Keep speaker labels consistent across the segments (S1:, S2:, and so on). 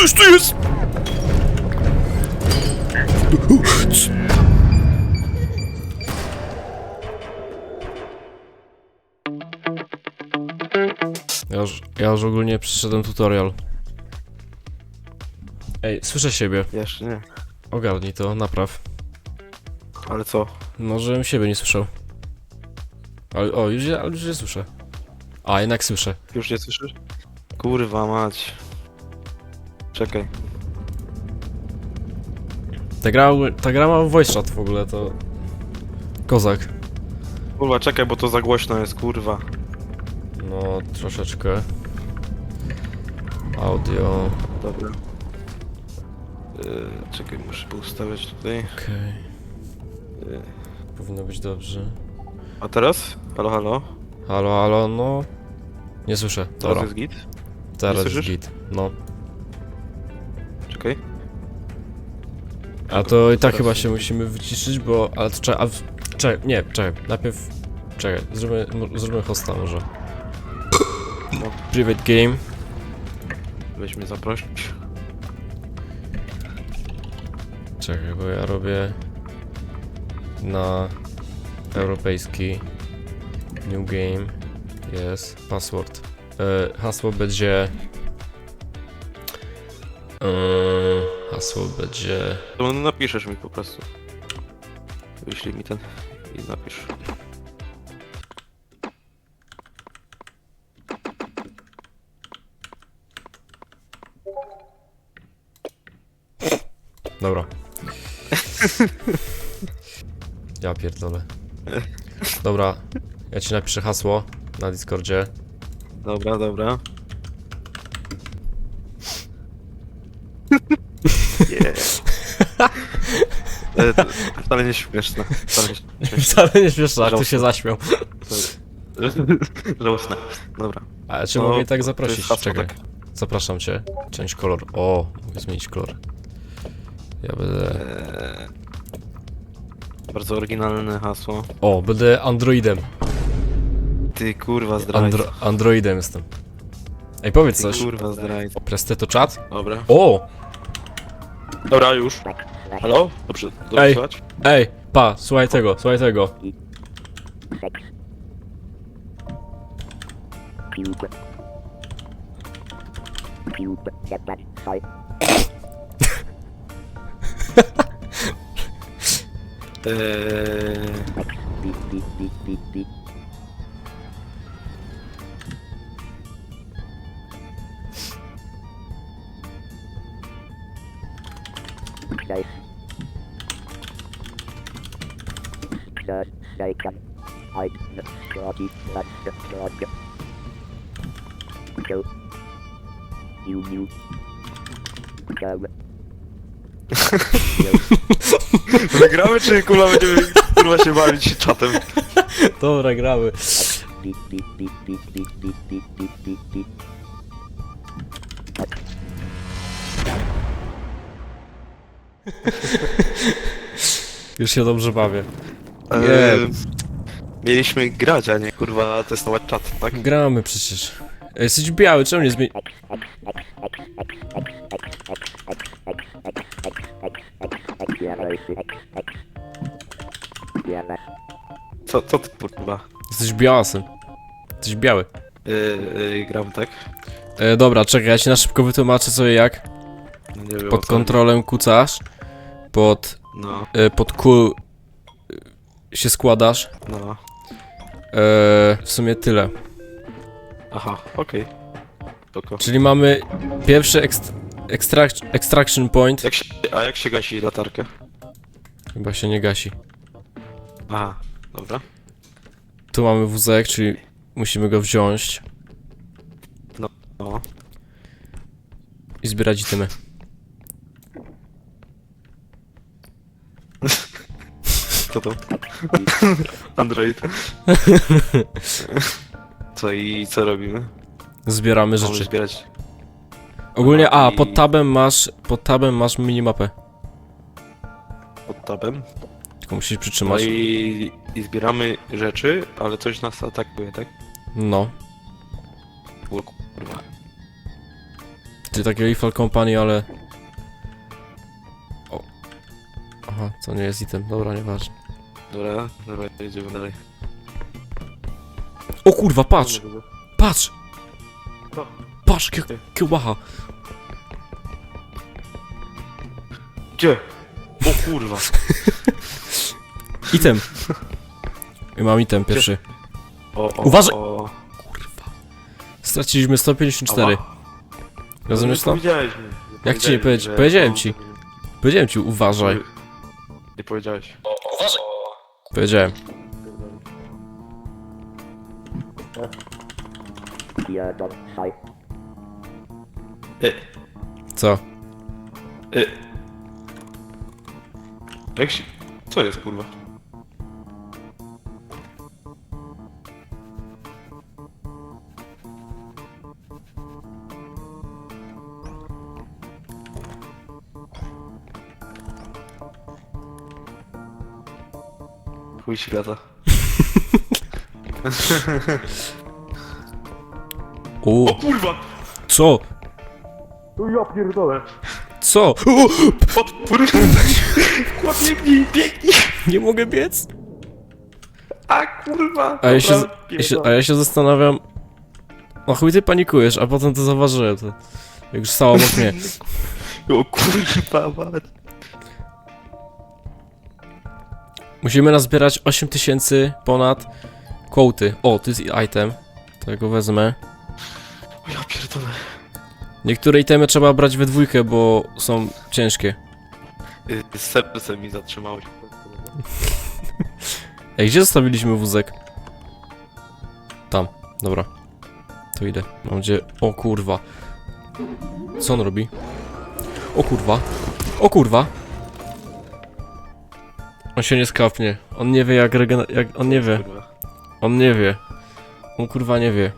S1: Coś tu jest! Ja już, ja już ogólnie przeszedłem tutorial. Ej, słyszę siebie.
S2: Jeszcze nie.
S1: Ogarnij to, napraw.
S2: Ale co?
S1: No, żebym siebie nie słyszał. Ale, o, już, ale już je słyszę. A, jednak słyszę.
S2: Już nie słyszysz? Kurwa mać. Czekaj.
S1: Ta gra, ta gra ma voice chat w ogóle, to... Kozak.
S2: Kurwa, czekaj, bo to za głośno jest, kurwa.
S1: No, troszeczkę. Audio.
S2: Dobra. Yy, czekaj, muszę poustawiać tutaj.
S1: Okej.
S2: Yy.
S1: Powinno być dobrze.
S2: A teraz? Halo, halo?
S1: Halo, halo, no... Nie słyszę.
S2: Teraz
S1: Dobra,
S2: jest git?
S1: teraz jest
S2: słyszysz?
S1: git. No.
S2: Czekaj.
S1: A to i tak chyba się musimy wyciszyć, bo... Ale to czekaj, a... w- Czekaj, nie, czekaj. Najpierw... Czekaj, zróbmy, zróbmy hosta może.
S2: No.
S1: Private game.
S2: Weź mnie zaprosić.
S1: Czekaj, bo ja robię... Na... Europejski... New game. Jest. Password. E, hasło będzie... E, hasło będzie...
S2: To no, napiszesz mi po prostu. Wyślij mi ten i napisz.
S1: Dobra. Ja pierdolę. Dobra, ja ci napiszę hasło na Discordzie.
S2: Dobra, dobra. Yeah. E, to Wcale nie śmieszne. Wcale nie śmieszne.
S1: Wcale nie śmieszne, jak ty się zaśmiał.
S2: Żałosne. Dobra.
S1: A czy
S2: No,
S1: mogę i tak
S2: to
S1: zaprosić?
S2: jest hasło,
S1: Czekaj.
S2: tak.
S1: Zapraszam cię. Część kolor. O, mogę zmienić kolor. Ja będę...
S2: Eee, bardzo oryginalne hasło.
S1: O, będę androidem.
S2: Ty kurwa zdrajca.
S1: Andro androidem jestem. Ej, powiedz
S2: Ty
S1: coś.
S2: kurwa zdrajca.
S1: Presteto czat?
S2: Dobra.
S1: O!
S2: Dobra, już. Halo? Dobrze, dobrze
S1: Ej.
S2: słychać?
S1: Ej, pa, słuchaj tego, słuchaj tego.
S2: Eee... Wygramy czy kurwa będziemy kurwa się bawić czatem?
S1: Dobra, gramy. Już się dobrze bawię.
S2: Eee, mieliśmy grać, a nie kurwa testować czat, tak?
S1: Gramy przecież. Ej, Jesteś biały, czemu nie zmieni...
S2: Co, co ty kurwa?
S1: Jesteś białasem. Jesteś biały.
S2: Eee, eee, gram tak?
S1: E, dobra, czekaj, ja ci na szybko wytłumaczę sobie jak.
S2: No nie wiem o
S1: Pod
S2: co
S1: kontrolem kucasz. Pod...
S2: No,
S1: E, pod Q... się składasz.
S2: no.
S1: E, w sumie tyle.
S2: Aha, okej. Spoko.
S1: Czyli mamy pierwszy ekst extract extraction point.
S2: Jak się, a jak się gasi latarkę?
S1: Chyba się nie gasi.
S2: Aha, dobra.
S1: Tu mamy wózek, czyli musimy go wziąć
S2: No.
S1: i zbierać itemy.
S2: Co to? Android. Co i co robimy?
S1: Zbieramy rzeczy.
S2: zbierać.
S1: Ogólnie, a, pod tabem masz, pod tabem masz minimapę.
S2: pod tabem.
S1: Tylko musisz
S2: No
S1: przytrzymać.
S2: i, i zbieramy rzeczy, ale coś nas atakuje, tak?
S1: No.
S2: O kurwa.
S1: Ty, takie Eiffel Company, ale... O. Aha, to nie jest item, dobra, nieważne.
S2: Dobra, dobra, jedziemy dalej.
S1: O kurwa, patrz! Patrz!
S2: Co?
S1: Patrz, kie- kiełbacha!
S2: Gdzie? O kurwa.
S1: Item! Mam item pierwszy.
S2: O, o,
S1: Uważaj!
S2: O,
S1: Kurwa. Straciliśmy 154.
S2: Ała.
S1: Rozumiesz
S2: nie
S1: to?
S2: powiedziałeś mi.
S1: Jak ci nie
S2: powiedziałeś że-
S1: powiedziałem ci. Powiedziałem ci, uważaj.
S2: Nie powiedziałeś.
S1: Uważaj. Powiedziałem.
S3: Dot Scheiß.
S2: E,
S1: Co?
S2: e. Jak się... Co jest kurwa? Chuj świata. O kurwa!
S1: co?
S2: Ja pierdolę.
S1: Co? O,
S2: Podpór! Kurwa, biegnij, biegnij!
S1: nie mogę biec?
S2: A kurwa!
S1: A ja się,
S2: Dobra,
S1: ja się, a
S2: pierdolę.
S1: ja się zastanawiam... O chuj ty panikujesz, a potem to zauważyłem. To, jak już stało obok mnie.
S2: O kurwa, mać.
S1: Musimy nazbierać 8000 ponad quoty. O, to jest item. To ja go wezmę.
S2: O ja pierdolę.
S1: Niektóre itemy trzeba brać we dwójkę, bo są ciężkie.
S2: Y, Serce mi zatrzymało się.
S1: Ej, gdzie zostawiliśmy wózek? Tam, dobra. To idę. Mam nadzieję... O kurwa. Co on robi? O kurwa. O kurwa. On się nie skapnie. On nie wie jak regen... Jak... On nie wie. On nie wie. On kurwa nie wie.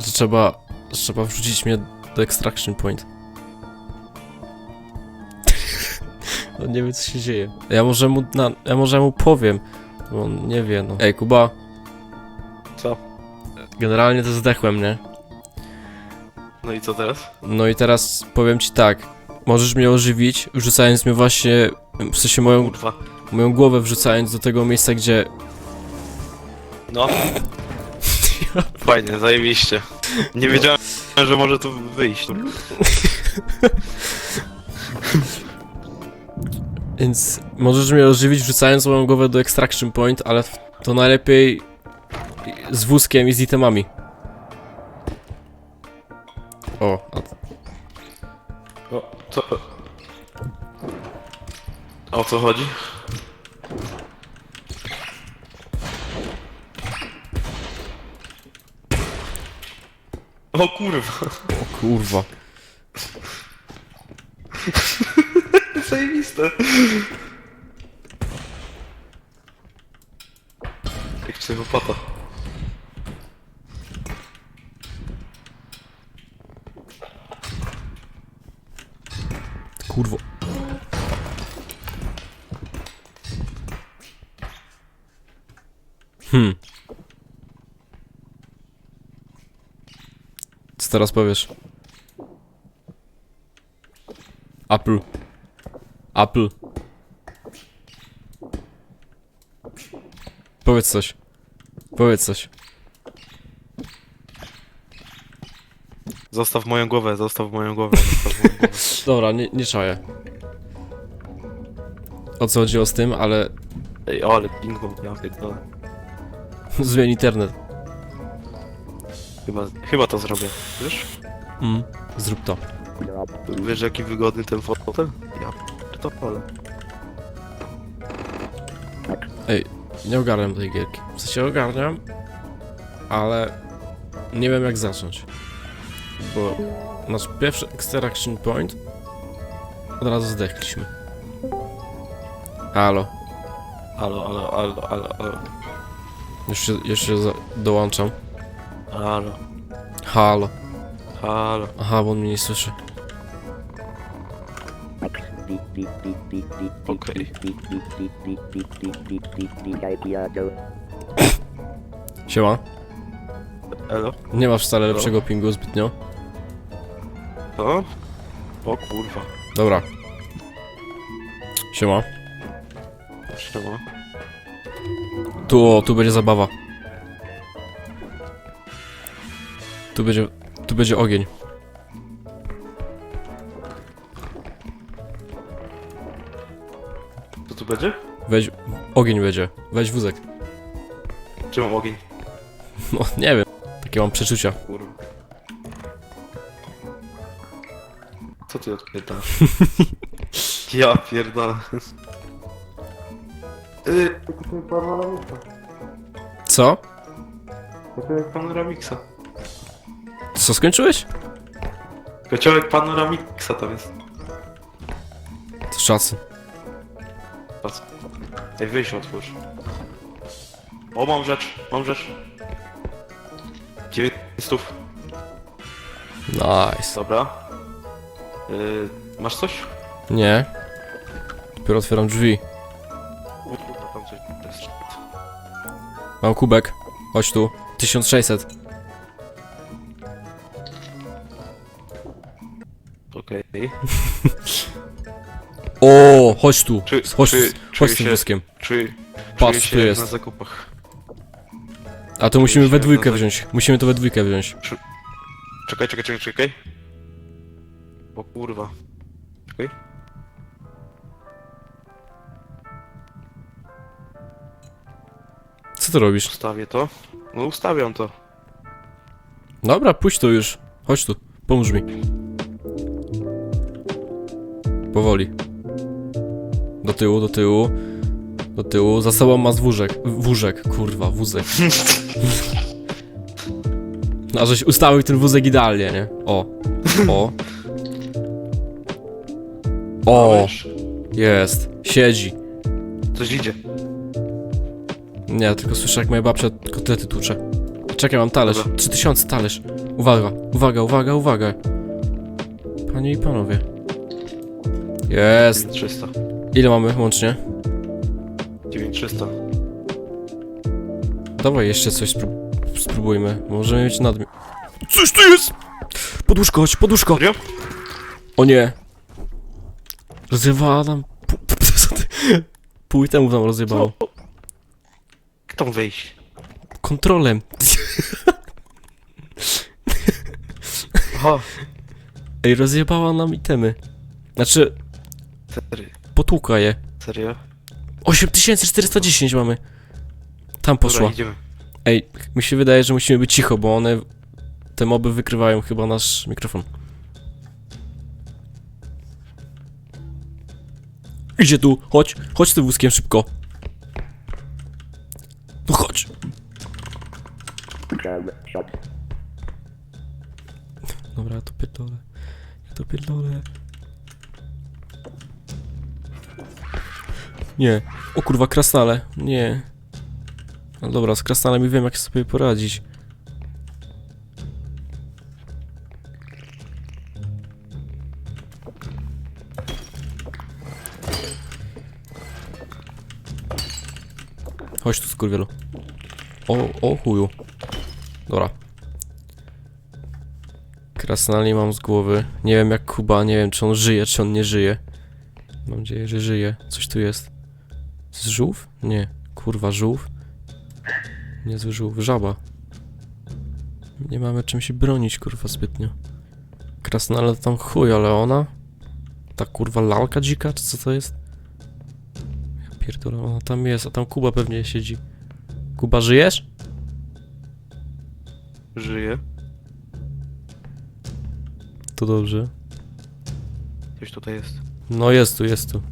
S1: Że trzeba... Że trzeba wrzucić mnie do extraction point. on nie wie co się dzieje. Ja może mu... Na... Ja może mu powiem. Bo on nie wie no. Ej Kuba.
S2: Co?
S1: Generalnie to zdechłem, nie?
S2: No i co teraz?
S1: No i teraz powiem ci tak. Możesz mnie ożywić, wrzucając mnie właśnie... W sensie moją,
S2: Kurwa.
S1: Moją głowę wrzucając do tego miejsca, gdzie...
S2: No. Fajnie, zajebiście. Nie wiedziałem, że może tu wyjść.
S1: Więc możesz mnie ożywić wrzucając moją głowę do extraction point, ale to najlepiej z wózkiem i z itemami. O, a
S2: O, co? O co chodzi? O kurwa.
S1: o kurwa.
S2: Zajebiste. Jak psychopata.
S1: Kurwo. Hmm. Teraz powiesz? Apple. Apple. Powiedz coś. Powiedz coś.
S2: Zostaw moją głowę, zostaw moją głowę, zostaw moją głowę.
S1: Dobra, nie, nie czaję. O co chodziło z tym, ale
S2: Ej, ale pingu, ja pierdolę.
S1: zmień internet.
S2: Chyba, chyba to zrobię. Wiesz?
S1: Mm, zrób to.
S2: Wiesz jaki wygodny ten fotel? Ja pierdolę.
S1: Nie ogarniam tej gierki. W sensie ogarniam, ale nie wiem jak zacząć. Bo nasz pierwszy extraction point od razu zdechliśmy. Halo,
S2: Halo, halo, halo, halo, halo.
S1: już się, już się za- dołączam.
S2: Halo,
S1: Halo.
S2: halo.
S1: Aha, bo on mnie nie słyszy.
S2: Okej.
S1: Siema.
S2: Elo?
S1: Nie masz wcale lepszego pingu zbytnio.
S2: To? O kurwa.
S1: Dobra. Siema.
S2: Siema.
S1: Tu, o, tu będzie zabawa. Tu będzie, tu będzie ogień.
S2: Co tu będzie?
S1: Weź, ogień będzie. Weź wózek.
S2: Czy mam ogień?
S1: No, nie wiem. Takie mam przeczucia.
S2: Kurwa. Co ty odpierdalasz? ja pierdolę. Yy, kupiłem panoramiksa.
S1: Co?
S2: Kociołek panoramiksa.
S1: Co, skończyłeś?
S2: Kociołek panoramiksa tam jest.
S1: To szacun.
S2: Patrz. Ej, wyjść otwórz. O, mam rzecz, mam rzecz. 900.
S1: Nice.
S2: Dobra. Yy, masz coś?
S1: Nie. Dopiero otwieram drzwi.
S2: O kurwa, tam coś jest.
S1: Mam kubek. Chodź tu. 1600.
S2: Okej.
S1: O, chodź tu.
S2: Czy-
S1: Chodź,
S2: czy-
S1: chodź
S2: czuję
S1: z tym
S2: się-
S1: wózkiem.
S2: Czuję,
S1: Patrz,
S2: czuję się
S1: tu
S2: jak
S1: jest.
S2: na zakupach.
S1: A to musimy we dwójkę
S2: na-
S1: wziąć. Musimy to we dwójkę wziąć.
S2: Czekaj, czekaj, czekaj, czekaj. O kurwa. Czekaj.
S1: Co ty robisz?
S2: Ustawię to. No ustawiam to.
S1: Dobra, pójdź tu już. Chodź tu. Pomóż mi. Powoli. Do tyłu, do tyłu. Do tyłu. Za sobą ma wózek. Wózek, kurwa, wózek. A żeś ustawił ten wózek idealnie, nie? O. O. O, jest. Siedzi.
S2: Coś idzie.
S1: Nie, tylko słyszę jak moja babcia kotlety tłucze. Czekaj, mam talerz.
S2: Dobra.
S1: 3000 talerz. Uwaga, uwaga, uwaga, uwaga. Panie i panowie. Jest.
S2: 9300.
S1: Ile mamy łącznie?
S2: 9300.
S1: Dawaj jeszcze coś spró- spróbujmy. Możemy mieć nadmiar. Coś tu jest! Poduszko, chodź, poduszko!
S2: Serio?
S1: O nie! Rozjebała nam... Co? Pół itemów nam rozjebało.
S2: Jak tam wejść?
S1: Kontrolem.
S2: Aha.
S1: Ej, rozjebała nam itemy. Znaczy,
S2: Serio?
S1: potłuka je.
S2: Serio?
S1: 8410 mamy. Tam poszła.
S2: Dobra, idziemy.
S1: Ej, mi się wydaje, że musimy być cicho, bo one... Te moby wykrywają chyba nasz mikrofon. Idzie tu, chodź, chodź tym wózkiem szybko. No chodź. Dobra, ja to pierdolę. Ja to pierdolę. Nie. O kurwa, krasnale. Nie. No dobra, z krasnalem wiem jak sobie poradzić. Chodź tu skurwielu. O, o chuju. Dobra. Krasnali mam z głowy. Nie wiem jak Kuba, nie wiem czy on żyje, czy on nie żyje. Mam nadzieję, że żyje. Coś tu jest. Jest żółw? Nie. Kurwa, żółw. Niezły żółw. Żaba. Nie mamy czym się bronić, kurwa, zbytnio. Krasnale tam chuj, ale ona? Ta kurwa lalka dzika, czy co to jest? Ja pierdolę, ona tam jest, a tam Kuba pewnie siedzi. Kuba, żyjesz?
S2: Żyję.
S1: To dobrze.
S2: Coś tutaj jest.
S1: No jest tu, jest tu.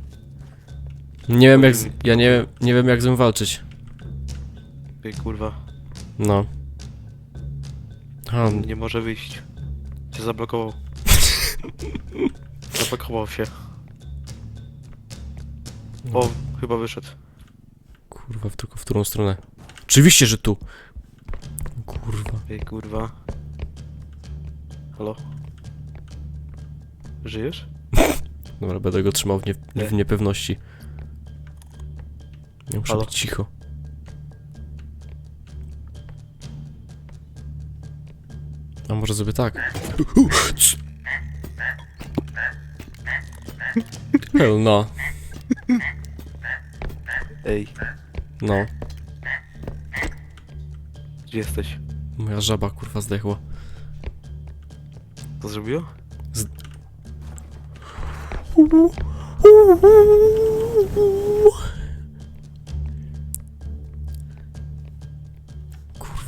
S1: Nie wiem jak, z... ja nie wiem, nie wiem jak z nim walczyć.
S2: Ej, kurwa.
S1: No. A,
S2: On nie może wyjść. Cię zablokował. Zablokował się. O, chyba wyszedł.
S1: kurwa, w tylko w którą stronę? Oczywiście, że tu. Kurwa.
S2: Ej, kurwa. Halo? Żyjesz?
S1: Dobra, będę go trzymał w, Nie. w niepewności. Nie muszę
S2: Halo?
S1: być cicho. A może sobie tak? Hell no.
S2: Ej,
S1: No.
S2: gdzie jesteś?
S1: Moja żaba kurwa zdechła.
S2: Co zrobiło?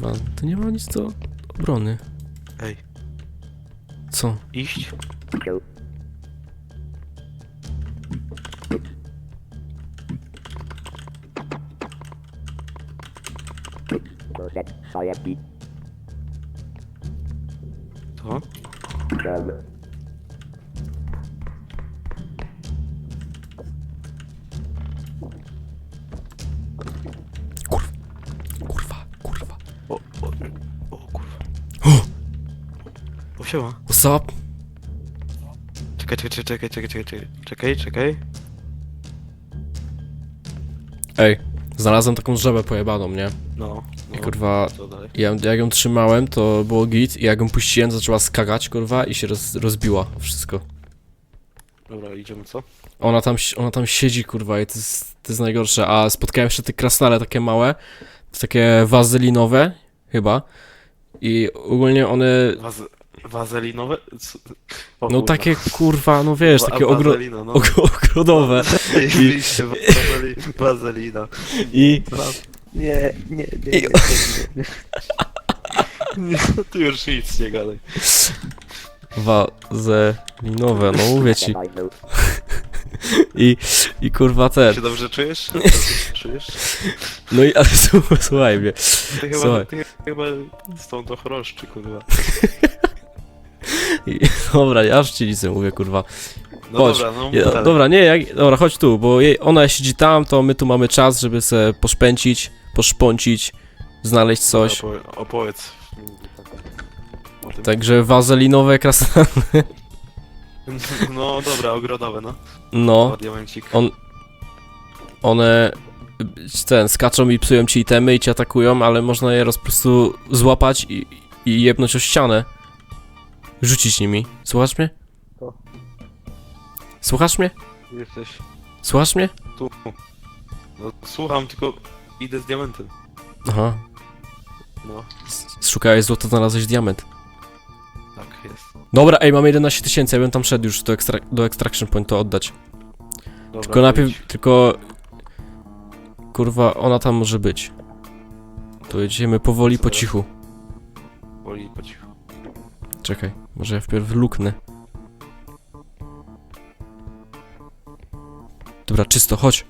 S1: Kurwa, to nie ma nic do obrony.
S2: Ej,
S1: Co?
S2: iść? To? O, siema.
S1: What's up?
S2: Czekaj, czekaj, czekaj, czekaj, czekaj, czekaj, czekaj, czekaj.
S1: Ej, znalazłem taką żabę pojebaną, nie?
S2: No,
S1: I
S2: no.
S1: kurwa,
S2: Co dalej?
S1: ja, jak ją trzymałem, to było git i jak ją puściłem, to zaczęła skakać, kurwa, i się roz, rozbiła wszystko.
S2: Dobra, idziemy co?
S1: Ona tam, ona tam siedzi, kurwa, i to jest, to jest najgorsze. A spotkałem jeszcze te krasnale takie małe, takie wazelinowe, chyba. I ogólnie one,
S2: Waz wazelinowe? Co? O,
S1: no
S2: kurwa.
S1: takie, kurwa, no wiesz,
S2: Wa-
S1: takie ogro,
S2: wazelina, no.
S1: og- ogrodowe.
S2: Rzeczywiście, wazeli wazelina.
S1: I,
S2: Nie, nie, nie,
S1: I-
S2: nie, nie, nie. nie. Ty już nic nie gadaj.
S1: wazelinowe, no mówię ci.
S3: I know.
S1: I, i kurwa te,
S2: Się dobrze czujesz? Dobrze się czujesz?
S1: no i, ale słuchaj, mnie.
S2: Ty chyba,
S1: Słuchaj.
S2: ty chyba stąd to choroszczy, kurwa.
S1: I, dobra, ja już ci nic nie mówię, kurwa.
S2: No
S1: Chodź.
S2: dobra, no
S1: Ja,
S2: dalej.
S1: dobra, nie, jak, dobra, chodź tu, bo jej, ona siedzi tam, to my tu mamy czas, żeby se poszpęcić, poszpącić, znaleźć coś.
S2: Opowie- opowiedz. O tym.
S1: Także wazelinowe krasnale,
S2: No dobra, ogrodowe, no.
S1: no,
S2: diamencik.
S1: on, one, ten, skaczą i psują ci itemy i cię atakują, ale można je roz, po prostu złapać i, i jebnąć o ścianę. Rzucić nimi. Słuchasz mnie?
S2: Gdzie
S1: Słuchasz mnie?
S2: Jesteś
S1: Słuchasz mnie?
S2: tu. No słucham, tylko idę z diamentem.
S1: Aha.
S2: No,
S1: S- Szukałeś złota, znalazłeś diament.
S2: tak jest.
S1: Dobra, ej, mamy 11 tysięcy, ja bym tam szedł już do, ekstra, do extraction point to oddać.
S2: Dobra,
S1: Tylko najpierw,
S2: idź.
S1: tylko... Kurwa, ona tam może być. To jedziemy powoli, po cichu.
S2: Woli po cichu.
S1: Czekaj, może ja wpierw luknę. Dobra, czysto, chodź.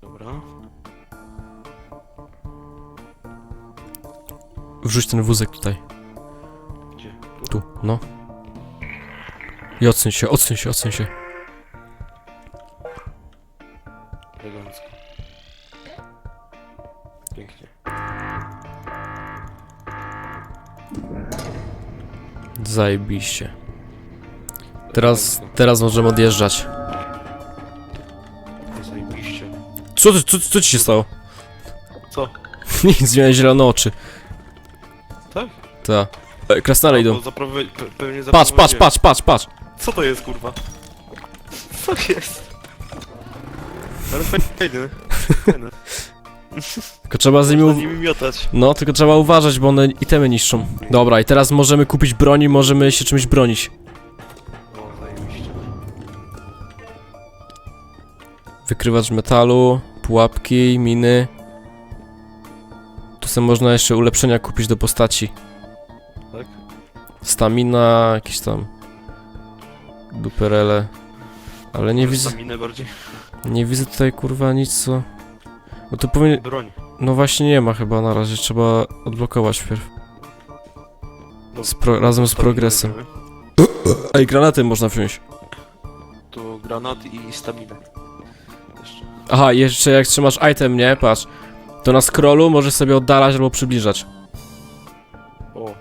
S2: Dobra.
S1: Wrzuć ten wózek tutaj.
S2: Gdzie?
S1: Tu, no. I odsuń się, odsuń się, odsuń się.
S2: Elegancko. Pięknie.
S1: Zajebiście. Teraz, teraz możemy odjeżdżać.
S2: Zajebiście.
S1: Co, ty- co, co ci się stało?
S2: Co?
S1: Nic, miałem zielone oczy.
S2: Tak?
S1: Ta. Ej, krasnale idą.
S2: Bo zaprowadzi- pe pewnie
S1: Patrz, patrz,
S2: zaprowadziłem.
S1: patrz, patrz, patrz.
S2: Co to jest, kurwa? Co jest? Ale fajny. Fajny.
S1: Tylko trzeba z nimi...
S2: Można nimi miotać.
S1: No, tylko trzeba uważać, bo one itemy niszczą. Dobra, i teraz możemy kupić broń i możemy się czymś bronić.
S2: O, zajebiście.
S1: Wykrywacz metalu, pułapki, miny. Tu sobie można jeszcze ulepszenia kupić do postaci.
S2: Tak?
S1: Stamina, jakieś tam... Duperele. Ale nie widzę,
S2: Staminę bardziej.
S1: nie widzę tutaj kurwa nic co... No to powinien...
S2: Broń.
S1: No właśnie nie ma chyba na razie, trzeba odblokować wpierw.
S2: No,
S1: Z pro, razem z progresem. Ej, granaty można wziąć.
S2: To granat i. Jeszcze.
S1: Aha, jeszcze jak trzymasz item, nie? Patrz. To na scrollu możesz sobie oddalać albo przybliżać.
S2: O,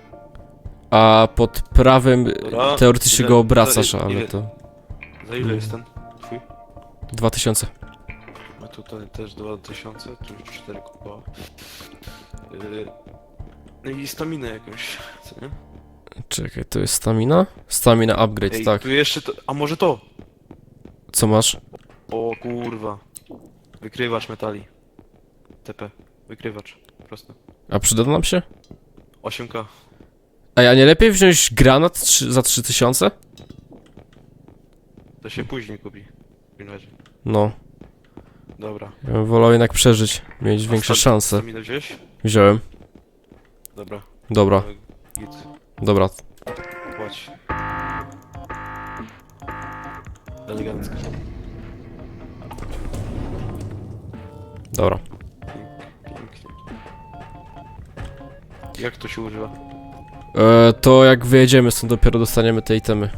S1: A pod prawym
S2: Dobra.
S1: teoretycznie
S2: Ile-
S1: go obracasz,
S2: ile-
S1: ale
S2: ile-
S1: to
S2: za ile jest ten twój?
S1: 2000.
S2: Tutaj też 2000, tu już 4 koła. Yy, i staminę jakąś, co nie?
S1: Czekaj, to jest stamina? Stamina upgrade,
S2: Ej,
S1: tak.
S2: tu jeszcze to... A może to?
S1: Co masz?
S2: O kurwa. Wykrywacz metali. TP. Wykrywacz. Prosto.
S1: A przyda nam się?
S2: 8k.
S1: Ej, a nie lepiej wziąć granat trzy- za 3000?
S2: To się później kupi. W takim razie.
S1: No,
S2: Dobra.
S1: ja bym wolał jednak przeżyć, mieć większe
S2: Ostatni-
S1: szanse.
S2: Wziąłeś?
S1: Wziąłem.
S2: Dobra.
S1: Dobra,
S2: E, Git.
S1: dobra.
S2: Płać. Elegancko.
S1: Dobra.
S2: Pięknie. Jak to się używa?
S1: E, to jak wyjedziemy stąd dopiero dostaniemy te itemy.